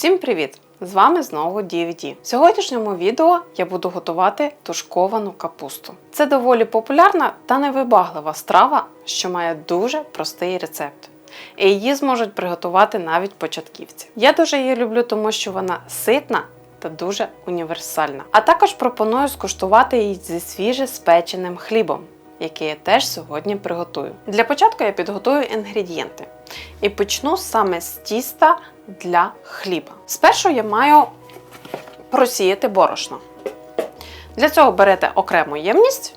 Всім привіт! З вами знову DVD. В сьогоднішньому відео я буду готувати тушковану капусту. Це доволі популярна та невибаглива страва, що має дуже простий рецепт. І її зможуть приготувати навіть початківці. Я дуже її люблю, тому що вона ситна та дуже універсальна. А також пропоную скуштувати її зі свіже спеченим хлібом, який я теж сьогодні приготую. Для початку я підготую інгредієнти. І почну саме з тіста для хліба. Спершу я маю просіяти борошно. Для цього берете окрему ємність,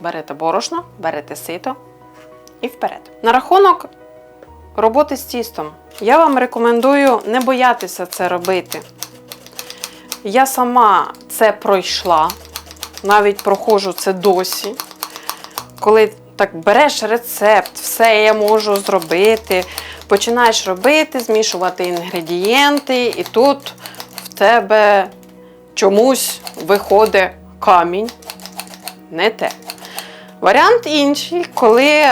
берете борошно, берете сито і вперед. На рахунок роботи з тістом. Я вам рекомендую не боятися це робити. Я сама це пройшла, навіть проходжу це досі. Коли так береш рецепт, все я можу зробити, починаєш робити, змішувати інгредієнти, і тут в тебе чомусь виходить камінь. Не те. Варіант інший, коли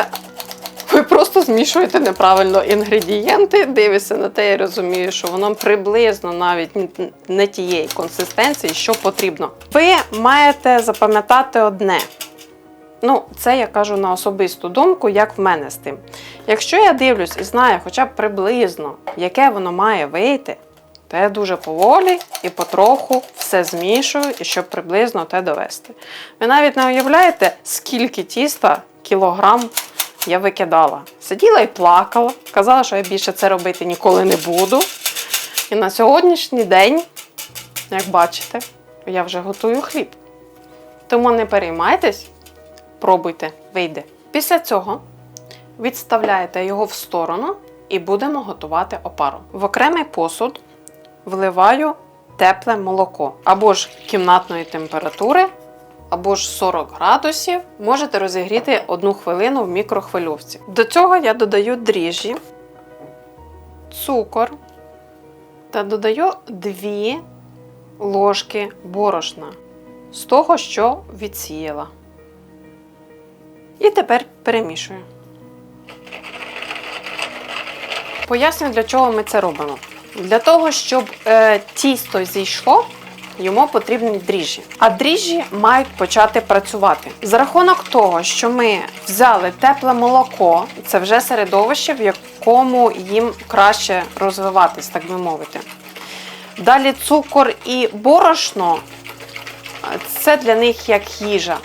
ви просто змішуєте неправильно інгредієнти, дивишся на те і розумієш, що воно приблизно навіть не тієї консистенції, що потрібно. Ви маєте запам'ятати одне. Ну, це я кажу на особисту думку, як в мене з тим. Якщо я дивлюсь і знаю хоча б приблизно, яке воно має вийти, то я дуже поволі і потроху все змішую, і щоб приблизно те довести. Ви навіть не уявляєте, скільки тіста кілограм я викидала. Сиділа і плакала, казала, що я більше це робити ніколи не буду. І на сьогоднішній день, як бачите, я вже готую хліб. Тому не переймайтесь. Пробуйте, вийде. Після цього відставляєте його в сторону і будемо готувати опару. В окремий посуд вливаю тепле молоко або ж кімнатної температури, або ж 40 градусів. Можете розігріти одну хвилину в мікрохвильовці. До цього я додаю дріжджі, цукор та додаю 2 ложки борошна з того, що відсіяла. І тепер перемішую. Поясню, для чого ми це робимо. Для того, щоб е, тісто зійшло, йому потрібні дріжджі. А дріжджі мають почати працювати. За рахунок того, що ми взяли тепле молоко, це вже середовище, в якому їм краще розвиватись, так би мовити. Далі цукор і борошно це для них як їжа.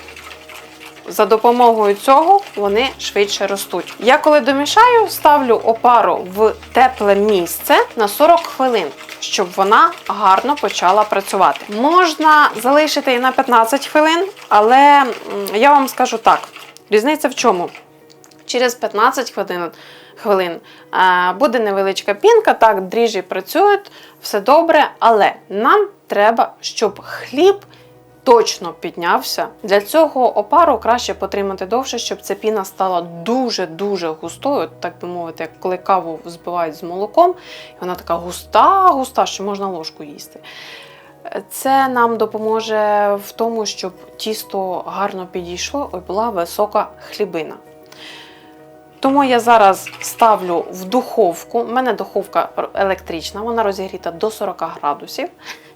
За допомогою цього вони швидше ростуть. Я коли домішаю, ставлю опару в тепле місце на 40 хвилин, щоб вона гарно почала працювати. Можна залишити і на 15 хвилин, але я вам скажу так: різниця в чому? Через 15 хвилин хвилин буде невеличка пінка, так, дріжджі працюють, все добре, але нам треба, щоб хліб точно піднявся. Для цього опару краще потримати довше, щоб ця піна стала дуже-дуже густою, так би мовити, як коли каву збивають з молоком, і вона така густа-густа, що можна ложку їсти. Це нам допоможе в тому, щоб тісто гарно підійшло і була висока хлібина. Тому я зараз ставлю в духовку. У мене духовка електрична, вона розігріта до 40 градусів.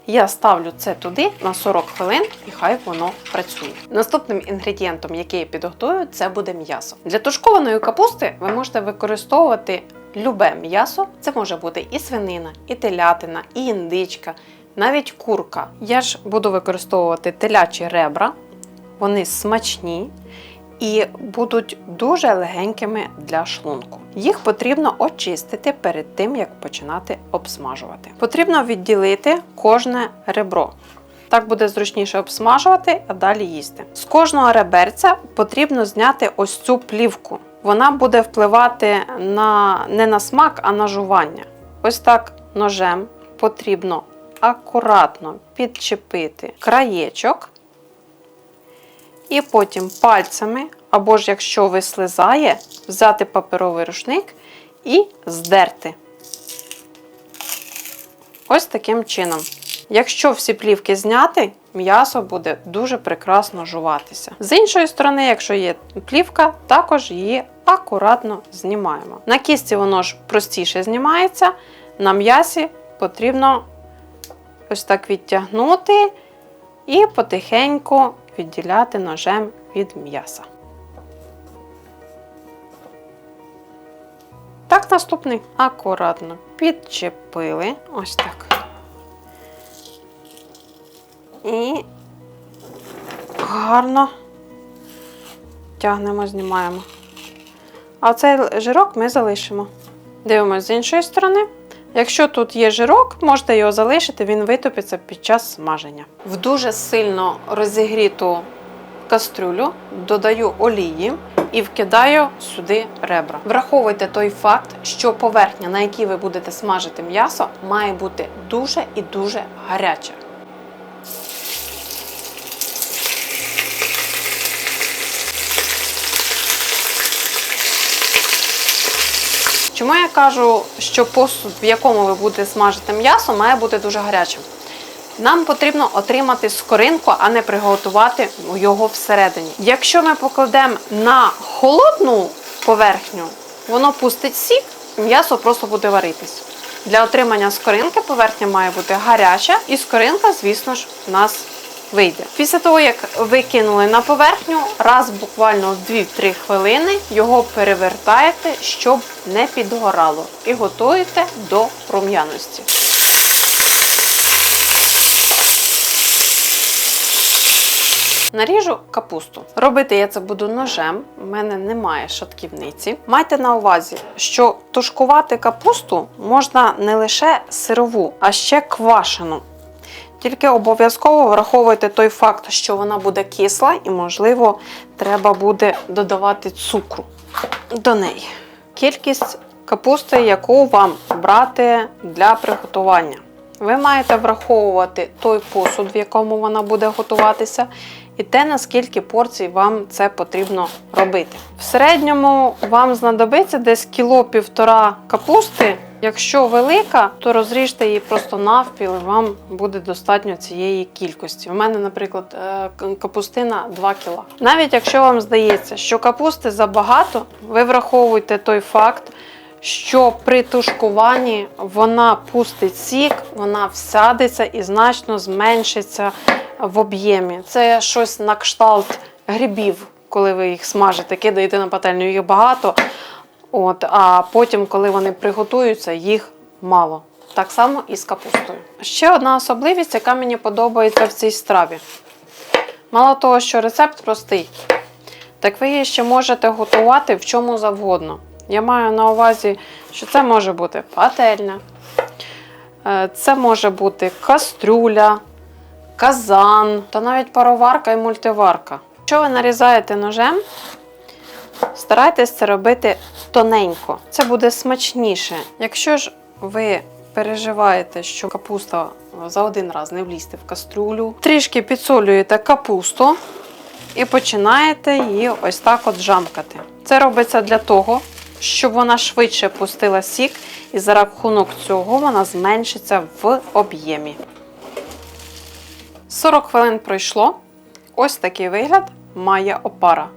Я ставлю це туди на 40 хвилин і хай воно працює. Наступним інгредієнтом, який я підготую, це буде м'ясо. Для тушкованої капусти ви можете використовувати любе м'ясо. Це може бути і свинина, і телятина, і індичка, навіть курка. Я ж буду використовувати телячі ребра, вони смачні і будуть дуже легенькими для шлунку. Їх потрібно очистити перед тим, як починати обсмажувати. Потрібно відділити кожне ребро. Так буде зручніше обсмажувати, а далі їсти. З кожного реберця потрібно зняти ось цю плівку. Вона буде впливати на, не на смак, а на жування. Ось так ножем потрібно акуратно підчепити краєчок і потім пальцями, або ж якщо вислизає, взяти паперовий рушник і здерти. Ось таким чином. Якщо всі плівки зняти, м'ясо буде дуже прекрасно жуватися. З іншої сторони, якщо є плівка, також її акуратно знімаємо. На кісті воно ж простіше знімається, на м'ясі потрібно ось так відтягнути і потихеньку відділяти ножем від м'яса. Так, наступний. Акуратно підчепили. Ось так. І гарно тягнемо, знімаємо. А цей жирок ми залишимо. Дивимося з іншої сторони. Якщо тут є жирок, можете його залишити, він витопиться під час смаження. В дуже сильно розігріту кастрюлю додаю олії і вкидаю сюди ребра. Враховуйте той факт, що поверхня, на якій ви будете смажити м'ясо, має бути дуже і дуже гаряча. Чому я кажу, що посуд, в якому ви будете смажити м'ясо, має бути дуже гарячим? Нам потрібно отримати скоринку, а не приготувати його всередині. Якщо ми покладемо на холодну поверхню, воно пустить сік, м'ясо просто буде варитись. Для отримання скоринки поверхня має бути гаряча, і скоринка, звісно ж, у нас вийде. Після того, як ви кинули на поверхню, раз буквально 2-3 хвилини його перевертаєте, щоб не підгорало, і готуєте до рум'яності. Наріжу капусту. Робити я це буду ножем. У мене немає шатківниці. Майте на увазі, що тушкувати капусту можна не лише сирову, а ще квашену. Тільки обов'язково враховуйте той факт, що вона буде кисла, і, можливо, треба буде додавати цукру до неї. Кількість капусти, яку вам брати для приготування. Ви маєте враховувати той посуд, в якому вона буде готуватися, і те, наскільки порцій вам це потрібно робити. В середньому вам знадобиться десь кіло-півтора капусти. Якщо велика, то розріжте її просто навпіл, і вам буде достатньо цієї кількості. У мене, наприклад, е, капустина 2 кг. Навіть якщо вам здається, що капусти забагато, ви враховуйте той факт, що при тушкуванні вона пустить сік, вона всядеться і значно зменшиться в об'ємі. Це щось на кшталт грибів, коли ви їх смажите, кидаєте на пательню, їх багато. От, а потім, коли вони приготуються, їх мало. Так само і з капустою. Ще одна особливість, яка мені подобається в цій страві. Мало того, що рецепт простий, так ви її ще можете готувати в чому завгодно. Я маю на увазі, що це може бути пательня, е, це може бути кастрюля, казан, та навіть пароварка і мультиварка. Якщо ви нарізаєте ножем, старайтесь це робити тоненько. Це буде смачніше. Якщо ж ви переживаєте, що капуста за один раз не влізти в кастрюлю, трішки підсолюєте капусту і починаєте її ось так от жамкати. Це робиться для того, щоб вона швидше пустила сік, і за рахунок цього вона зменшиться в об'ємі. 40 хвилин пройшло. Ось такий вигляд має опара.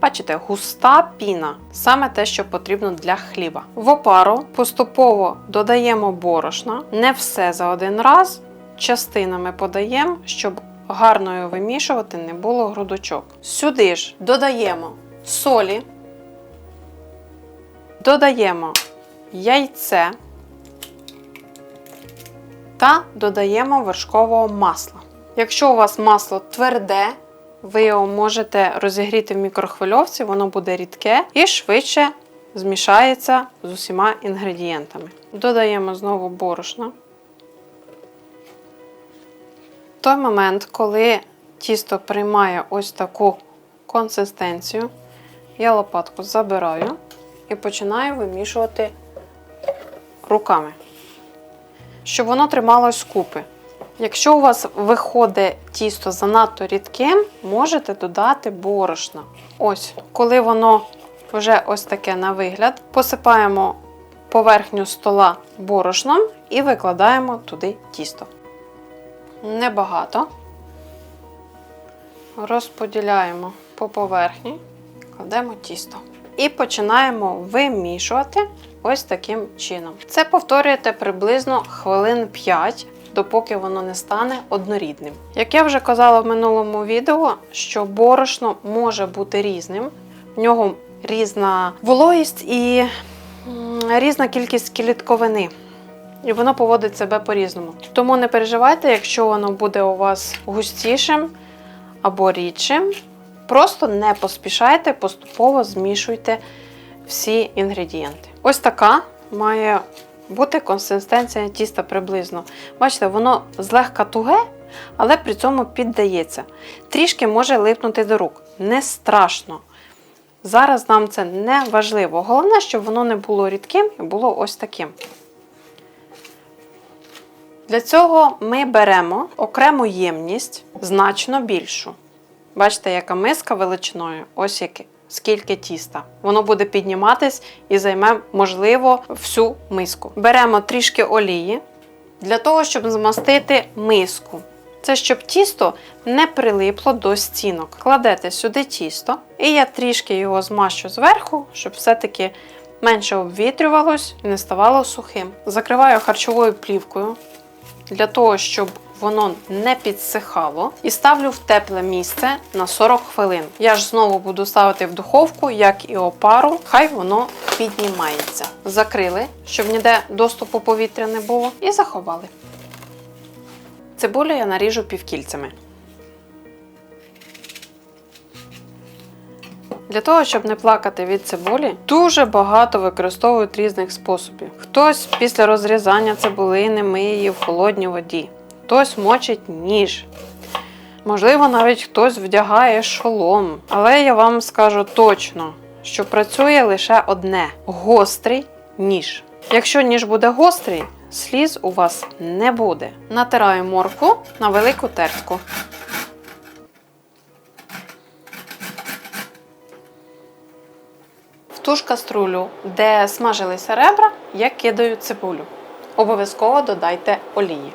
Бачите, густа піна саме те, що потрібно для хліба. В опару поступово додаємо борошна, не все за один раз. Частинами подаємо, щоб гарно його вимішувати не було грудочок. Сюди ж додаємо солі, додаємо яйце та додаємо вершкового масла. Якщо у вас масло тверде, ви його можете розігріти в мікрохвильовці, воно буде рідке і швидше змішається з усіма інгредієнтами. Додаємо знову борошно. В той момент, коли тісто приймає ось таку консистенцію, я лопатку забираю і починаю вимішувати руками, щоб воно трималось купи. Якщо у вас виходить тісто занадто рідким, можете додати борошна. Ось, коли воно вже ось таке на вигляд, посипаємо поверхню стола борошном і викладаємо туди тісто. Небагато. Розподіляємо по поверхні, кладемо тісто. І починаємо вимішувати ось таким чином. Це повторюєте приблизно хвилин 5, допоки воно не стане однорідним. Як я вже казала в минулому відео, що борошно може бути різним, в нього різна вологість і різна кількість клітковини. І воно поводить себе по-різному. Тому не переживайте, якщо воно буде у вас густішим або рідшим. Просто не поспішайте, поступово змішуйте всі інгредієнти. Ось така має бути консистенція тіста приблизно. Бачите, воно злегка туге, але при цьому піддається. Трішки може липнути до рук. Не страшно. Зараз нам це не важливо. Головне, щоб воно не було рідким і було ось таким. Для цього ми беремо окрему ємність значно більшу. Бачите, яка миска величиною, ось яке. Скільки тіста. Воно буде підніматись і займе, можливо, всю миску. Беремо трішки олії для того, щоб змастити миску. Це щоб тісто не прилипло до стінок. Кладете сюди тісто, і я трішки його змащу зверху, щоб все-таки менше обвітрювалось і не ставало сухим. Закриваю харчовою плівкою для того, щоб воно не підсихало, і ставлю в тепле місце на 40 хвилин. Я ж знову буду ставити в духовку, як і опару, хай воно піднімається. Закрили, щоб ніде доступу повітря не було, і заховали. Цибулю я наріжу півкільцями. Для того, щоб не плакати від цибулі, дуже багато використовують різних способів. Хтось після розрізання цибулини миє її в холодній воді, хтось мочить ніж. Можливо, навіть хтось вдягає шолом. Але я вам скажу точно, що працює лише одне гострий ніж. Якщо ніж буде гострий, сліз у вас не буде. Натираю моркву на велику тертку. В ту ж каструлю, де смажилися ребра, я кидаю цибулю. Обов'язково додайте олії.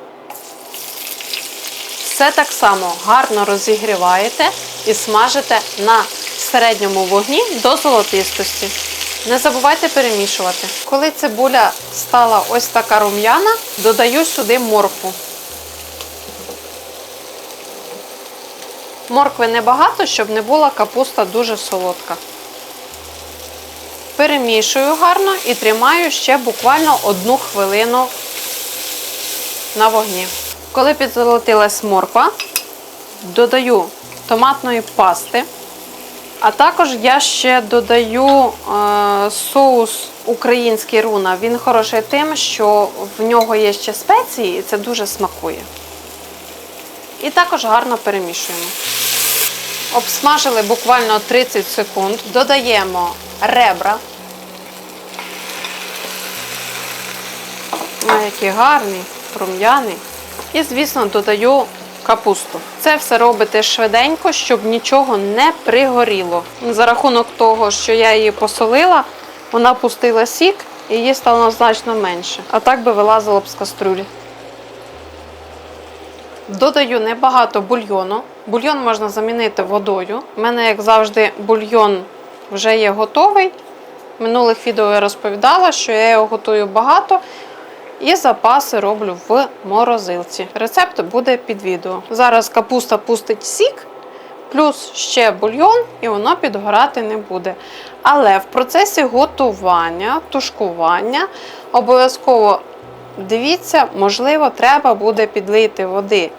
Все так само гарно розігріваєте і смажите на середньому вогні до золотистості. Не забувайте перемішувати. Коли цибуля стала ось така рум'яна, додаю сюди моркву. Моркви небагато, щоб не була капуста дуже солодка. Перемішую гарно і тримаю ще буквально одну хвилину на вогні. Коли підзолотилась морква, додаю томатної пасти. А також я ще додаю е, соус український руна. Він хороший тим, що в нього є ще спеції, і це дуже смакує. І також гарно перемішуємо. Обсмажили буквально 30 секунд. Додаємо ребра. Ой, який гарний, рум'яний. І, звісно, додаю капусту. Це все робите швиденько, щоб нічого не пригоріло. За рахунок того, що я її посолила, вона пустила сік і її стало значно менше. А так би вилазило б з каструлі. Додаю небагато бульйону. Бульйон можна замінити водою. У мене, як завжди, бульйон вже є готовий. В минулих відео я розповідала, що я його готую багато. І запаси роблю в морозилці. Рецепт буде під відео. Зараз капуста пустить сік, плюс ще бульйон, і воно підгорати не буде. Але в процесі готування, тушкування обов'язково дивіться, можливо, треба буде підлити води.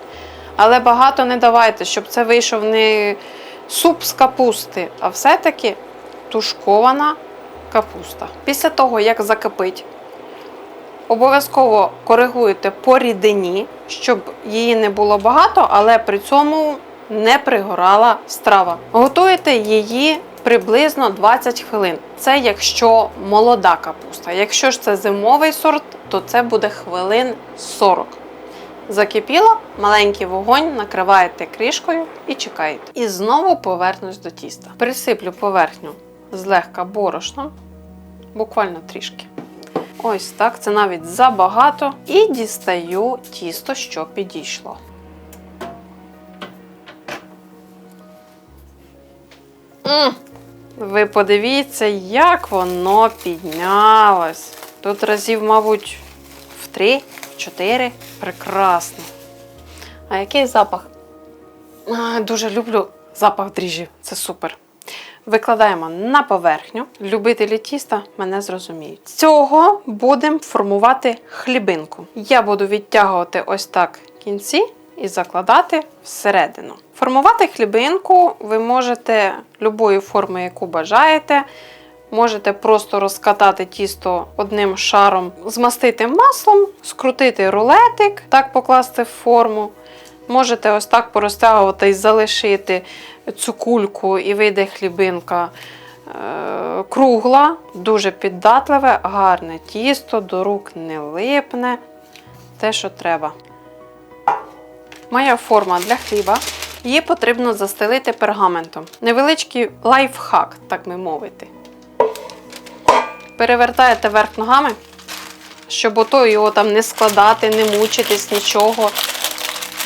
Але багато не давайте, щоб це вийшов не суп з капусти, а все-таки тушкована капуста. Після того, як закипить, Обов'язково коригуєте по рідині, щоб її не було багато, але при цьому не пригорала страва. Готуєте її приблизно 20 хвилин. Це якщо молода капуста. Якщо ж це зимовий сорт, то це буде хвилин 40. Закипіло, маленький вогонь, накриваєте кришкою і чекаєте. І знову повернусь до тіста. Присиплю поверхню злегка борошном, буквально трішки. Ось так, це навіть забагато. І дістаю тісто, що підійшло. М, Ви подивіться, як воно піднялось. Тут разів, мабуть, в три, в чотири. Прекрасно. А який запах? Дуже люблю запах дріжджів. Це супер. Викладаємо на поверхню. Любителі тіста мене зрозуміють. З цього будемо формувати хлібинку. Я буду відтягувати ось так кінці і закладати всередину. Формувати хлібинку ви можете любої форми, яку бажаєте. Можете просто розкатати тісто одним шаром, змастити маслом, скрутити рулетик, так покласти в форму. Можете ось так порозтягувати і залишити цю кульку, і вийде хлібинка е, кругла, дуже піддатливе, гарне тісто, до рук не липне. Те, що треба. Моя форма для хліба. Її потрібно застелити пергаментом. Невеличкий лайфхак, так би мовити. Перевертаєте верх ногами, щоб ото його там не складати, не мучитись, нічого.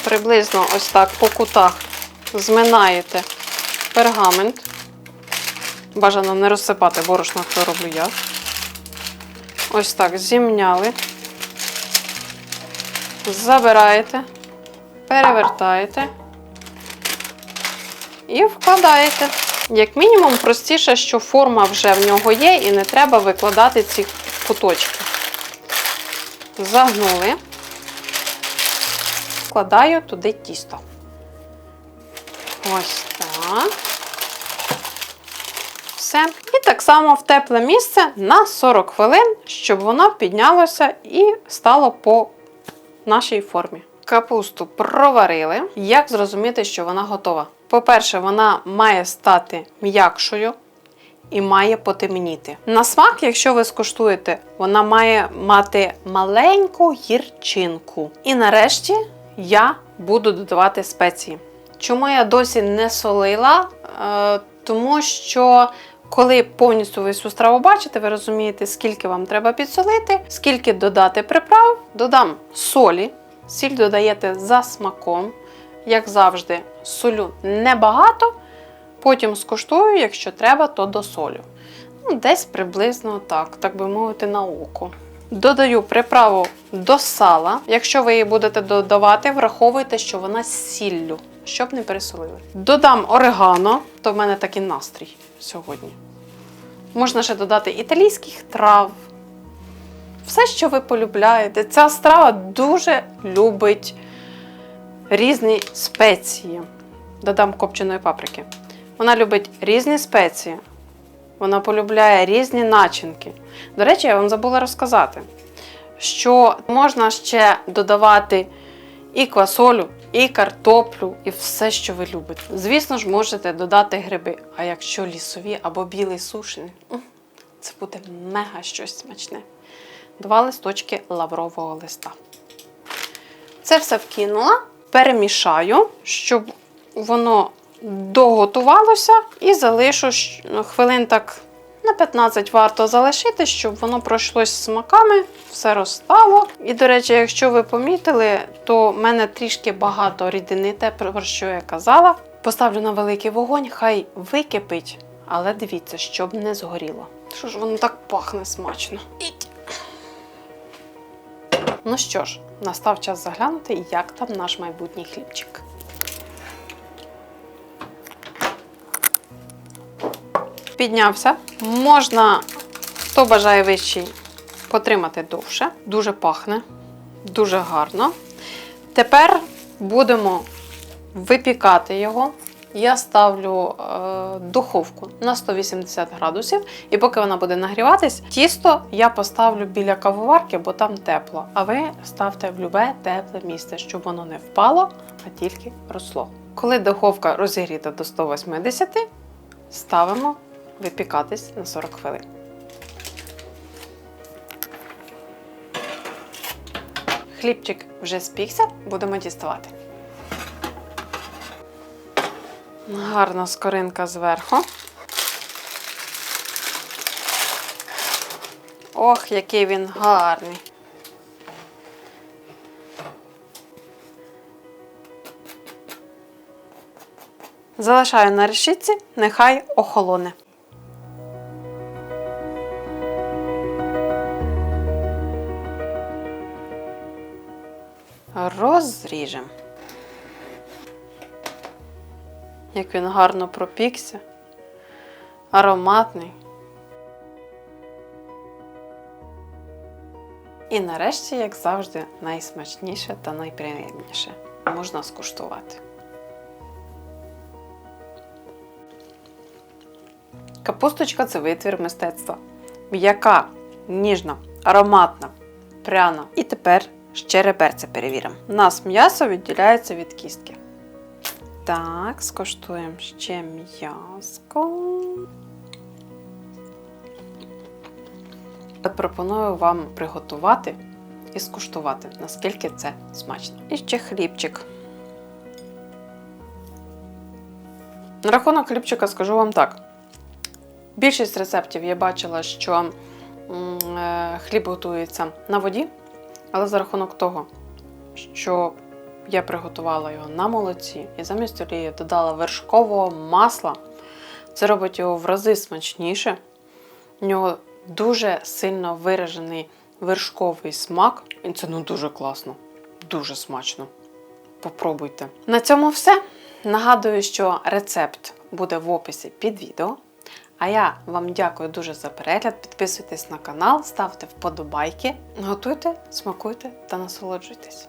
Приблизно ось так по кутах зминаєте пергамент. Бажано не розсипати борошно, то роблю я. Ось так зімняли. Забираєте, перевертаєте і вкладаєте. Як мінімум, простіше, що форма вже в нього є, і не треба викладати ці куточки. Загнули, вкладаю туди тісто. Ось так. Все. І так само в тепле місце на 40 хвилин, щоб воно піднялося і стало по нашій формі. Капусту проварили. Як зрозуміти, що вона готова? По-перше, вона має стати м'якшою і має потемніти. На смак, якщо ви скуштуєте, вона має мати маленьку гірчинку. І нарешті я буду додавати спеції. Чому я досі не солила? Е, тому що коли повністю ви всю страву бачите, ви розумієте, скільки вам треба підсолити, скільки додати приправ, додам солі. Сіль додаєте за смаком, як завжди, солю небагато. Потім скуштую, якщо треба, то досолю. Ну, десь приблизно так, так би мовити, на око. Додаю приправу до сала. Якщо ви її будете додавати, враховуйте, що вона з сіллю, щоб не пересолили. Додам орегано, то в мене такий настрій сьогодні. Можна ще додати італійських трав. Все, що ви полюбляєте. Ця страва дуже любить різні спеції. Додам копченої паприки. Вона любить різні спеції. Вона полюбляє різні начинки. До речі, я вам забула розказати, що можна ще додавати і квасолю, і картоплю, і все, що ви любите. Звісно ж, можете додати гриби. А якщо лісові або білий сушений, це буде мега щось смачне. Два листочки лаврового листа. Це все вкинула, перемішаю, щоб воно доготувалося, і залишу ну, хвилин так на 15 варто залишити, щоб воно пройшлось з смаками, все розстало. І, до речі, якщо ви помітили, то в мене трішки багато рідини, те, про що я казала. Поставлю на великий вогонь, хай википить, але дивіться, щоб не згоріло. Що ж воно так пахне смачно. Ну що ж, настав час заглянути, як там наш майбутній хлібчик. Піднявся. Можна, хто бажає вищий, потримати довше. Дуже пахне, дуже гарно. Тепер будемо випікати його. Я ставлю е, духовку на 180 градусів, і поки вона буде нагріватись, тісто я поставлю біля кавоварки, бо там тепло. А ви ставте в любе тепле місце, щоб воно не впало, а тільки росло. Коли духовка розігріта до 180, ставимо випікатись на 40 хвилин. Хлібчик вже спікся, будемо діставати. Гарна скоринка зверху. Ох, який він гарний. Залишаю на решітці, нехай охолоне. Розріжемо. Як він гарно пропікся, ароматний. І нарешті, як завжди, найсмачніше та найприємніше можна скуштувати. Капусточка це витвір мистецтва. М'яка, ніжна, ароматна, пряна. І тепер ще реберця перевіримо. У нас м'ясо відділяється від кістки. Так, скуштуємо ще м'яско. Пропоную вам приготувати і скуштувати, наскільки це смачно. І ще хлібчик. На рахунок хлібчика скажу вам так. Більшість рецептів я бачила, що е, хліб готується на воді, але за рахунок того, що я приготувала його на молоці і замість олії додала вершкового масла, це робить його в рази смачніше. У нього дуже сильно виражений вершковий смак, і це ну дуже класно, дуже смачно. Попробуйте. На цьому все. Нагадую, що рецепт буде в описі під відео. А я вам дякую дуже за перегляд. Підписуйтесь на канал, ставте вподобайки, готуйте, смакуйте та насолоджуйтесь.